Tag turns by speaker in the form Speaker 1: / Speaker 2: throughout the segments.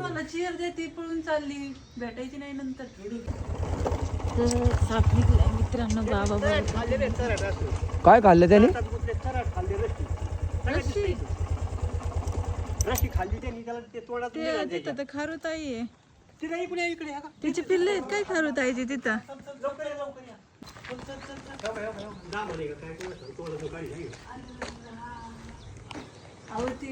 Speaker 1: मला चेअर देते पळून चालली. भेटायची नाही नंतर. तर साप निघलाय मित्रांनो बाबा.
Speaker 2: काय खाल्लं त्याने?
Speaker 3: गुतले, चराट खाल्ले त्यांनी त्याला ते तोंडात
Speaker 1: ते
Speaker 3: निघालं
Speaker 1: तिथं. तर खारुताई आहे.
Speaker 3: तिला इकडे या, इकडे?
Speaker 1: तिची पिल्ले आहेत काय खारुताईची तिथं?
Speaker 3: चल, चल, लवकर लवकर
Speaker 1: अहो ती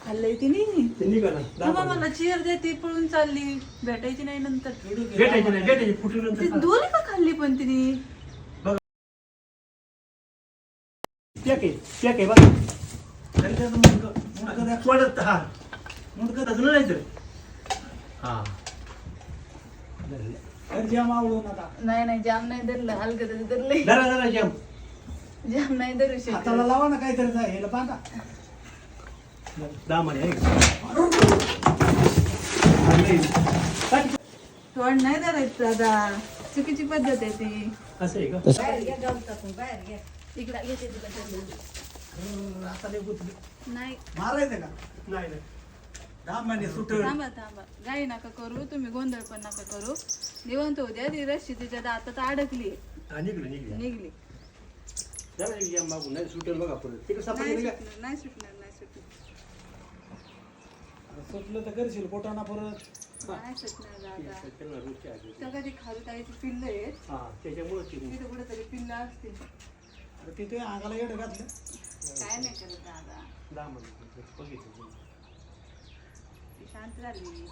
Speaker 1: खाल्लंय तिने
Speaker 3: ते.
Speaker 1: बाबा. मला चेअर देते पळून चालली भेटायची नाही नंतर
Speaker 3: भेटायची नाही, भेटायची. फुटून
Speaker 1: ती
Speaker 3: नंतर
Speaker 1: दोन्ही का खाल्ली पण तिने
Speaker 3: पेक आहे, पेक आहे बघा. तरी त्याचं मुंडकं- मुंडकं त्या तोंडात- हा. मुंडकं तसं नाही तर. हा.
Speaker 1: नाही नाही जाम नाही धरलं हलकं तरी धरलंय
Speaker 3: जरा जरा जेम.
Speaker 1: जाम नाही धरू शकत
Speaker 4: लावा ना काहीतरी ह्याला बांधा
Speaker 3: दामन आहे का? आणि काय?
Speaker 1: तोंड नाही धरायचं दादा. चुकीची पद्धत आहे ती.
Speaker 3: असं आहे का?
Speaker 1: इकडं येते तिकडं.
Speaker 3: आता नाही गुतली.
Speaker 1: नाही.
Speaker 4: मारायचं का?
Speaker 3: नाही नाही.
Speaker 4: दहा महिने सुट
Speaker 1: थांबा थांबा. काही नका करू तुम्ही गोंधळ पण नका करू. निवंत होऊ द्या ती रस्सी तिच्या दातात अडकली.
Speaker 3: हा, निघलं निघलं.
Speaker 1: निघली.
Speaker 3: जरा एक जेम मागून नाही सुटेल बघा परत. तिकडे सापडली
Speaker 1: नाही सुटणार
Speaker 4: सुटलं तर करशील पोटाना परत.
Speaker 1: नाही सुटणार दादा
Speaker 3: त्यांना रोजची आजी.
Speaker 1: तर कधी खारुताईची पिल्लं आहेत.
Speaker 3: हा त्याच्यामुळे ती
Speaker 1: तिथं कुठेतरी पिल्लं असतील.
Speaker 4: अरे तिथे अंगाला येडं घातलं.
Speaker 1: काय नाही करत दादा
Speaker 3: दामन बघितलं
Speaker 1: ती शांत झाली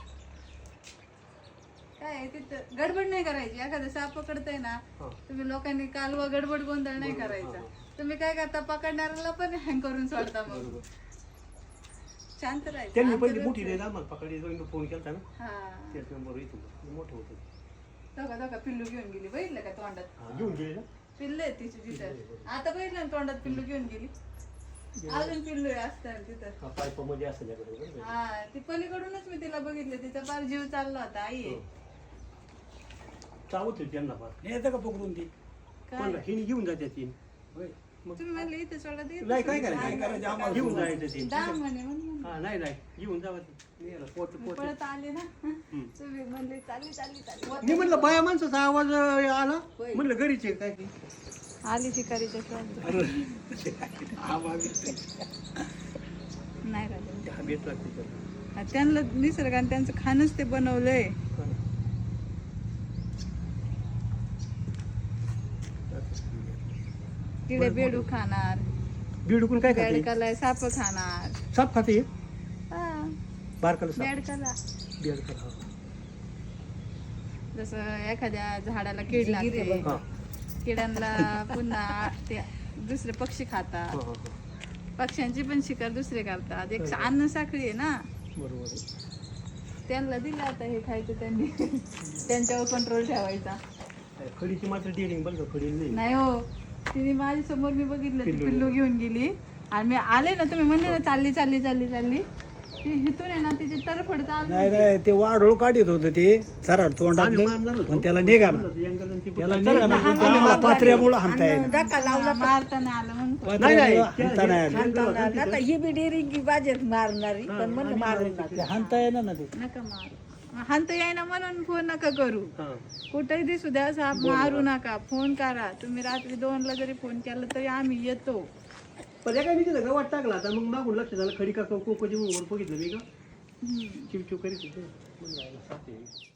Speaker 1: काय आहे तिथं? गडबड नाही करायची. एखादं साप पकडतंय ना
Speaker 3: हा.
Speaker 1: तुम्ही लोकांनी कालवा गडबड गोंधळ नाही करायचा. तुम्ही काय करता? पकडणाऱ्याला पण हँग करून सोडता मग. शांत राहायचं.
Speaker 3: त्यांनी
Speaker 1: आमचं
Speaker 3: पहिली मोठी नाही दामन पकडली दोन फोन केला ना.
Speaker 1: हा.
Speaker 3: तेच नंबर इथून मोठं होतं.
Speaker 1: दोघा दोघा पिल्लू घेऊन गेली बघितलं का तोंडात?
Speaker 3: हा, घेऊन गेले ना?
Speaker 1: पिल्ल आहे तिची तिथं आता बघितलं ना तोंडात पिल्लू घेऊन गेली? अजून पिल्लू आहे असतं तिथं.
Speaker 3: हा, पाईपामध्ये असं त्याकडे.
Speaker 1: हा ती पलीकडूनच मी तिला बघितलं. तिचा फार जीव चालला होता आई. आहे.
Speaker 3: चावत होती त्यांना फार.
Speaker 4: येतं का पकडून ती?
Speaker 1: काय?
Speaker 3: म्हणलं हिने घेऊन जाते ती.
Speaker 4: होय.
Speaker 1: तुम्ही म्हणले इथे सोडा ते
Speaker 3: नाही काय
Speaker 4: काय
Speaker 3: करायचं?
Speaker 4: करायचं? आम्हाला
Speaker 3: घेऊन जायचं ते.
Speaker 1: दाम म्हणे म्हणून
Speaker 3: हा नाही नाही. घेऊन जावं ते. नेलं, पोट
Speaker 1: मी
Speaker 3: पोट
Speaker 1: पळत आले ना? तुम्ही म्हणले चालली चालली चालली.
Speaker 3: मी म्हणलं बाया माणसाचा आवाज अं, आला. म्हणलं घरीच आहे काय? ते.
Speaker 1: आली शिकारीच्या नाही राहिलं.
Speaker 3: हा, बेत लागते त्याला.
Speaker 1: हा, त्यांना निसर्गाने त्यांचं खाणच ते बनवलंय. किडे बेडू खाणार.
Speaker 3: बिडकून काय खाते?
Speaker 1: बेडकाला साप खाणार.
Speaker 3: साप खाते?
Speaker 1: हा,
Speaker 3: बारकाला साप?
Speaker 1: बेडकाला.
Speaker 3: बेडकर.
Speaker 1: जसं एखाद्या झाडाला कीड लागते.
Speaker 3: हा,
Speaker 1: किड्यांना पुन्हा ते दुसरे पक्षी खातात.
Speaker 3: हा, हा, हा.
Speaker 1: पक्ष्यांची पण शिकार दुसरे करतात. एक अन्न साखळी आहे ना?
Speaker 3: बरोबर आहे.
Speaker 1: त्यांना दिलं आता हे खायचं त्यांनी. त्यांच्यावर कंट्रोल ठेवायचा.
Speaker 3: खडीची मात्र डेअरिंग बरं का खडी नाही.
Speaker 1: नाही हो. तिने माझ्यासमोर मी बघितलं ती
Speaker 3: पिल्लू.
Speaker 1: घेऊन. गेली. आणि मी आले ना तुम्ही म्हणले ना चालली चालली चालली चालली. ती हिथून आहे ना तिची तरफड चालू
Speaker 4: नाही नाही ते वाढोळ काढत होतं ते. सरळ
Speaker 3: होतो.
Speaker 4: पण त्याला निघा ना. त्याला
Speaker 3: ना,
Speaker 4: पात्र्यामुळं हाणता येईल
Speaker 1: मारता नाही आलं म्हणून.
Speaker 3: नाही नाही
Speaker 4: पात्र्यामुळं हाणता नाही आलं.
Speaker 3: यंगाला
Speaker 5: ही बी डेअरिंग बाजेत मारणारी पण
Speaker 4: हाणता येणार ना ते.
Speaker 1: नका मारू. हांत यायना म्हणून फोन नका करू. कुठेही दिसू द्या साप मारू नका. फोन करा. तुम्ही रात्री दोनला जरी फोन केला तरी आम्ही येतो.
Speaker 3: पण एका मी तिथं गवात टाकला आता मग मागून लक्ष झालं खडी का कोकोची वर बघितलं मी का? चिव चिव करीत होते.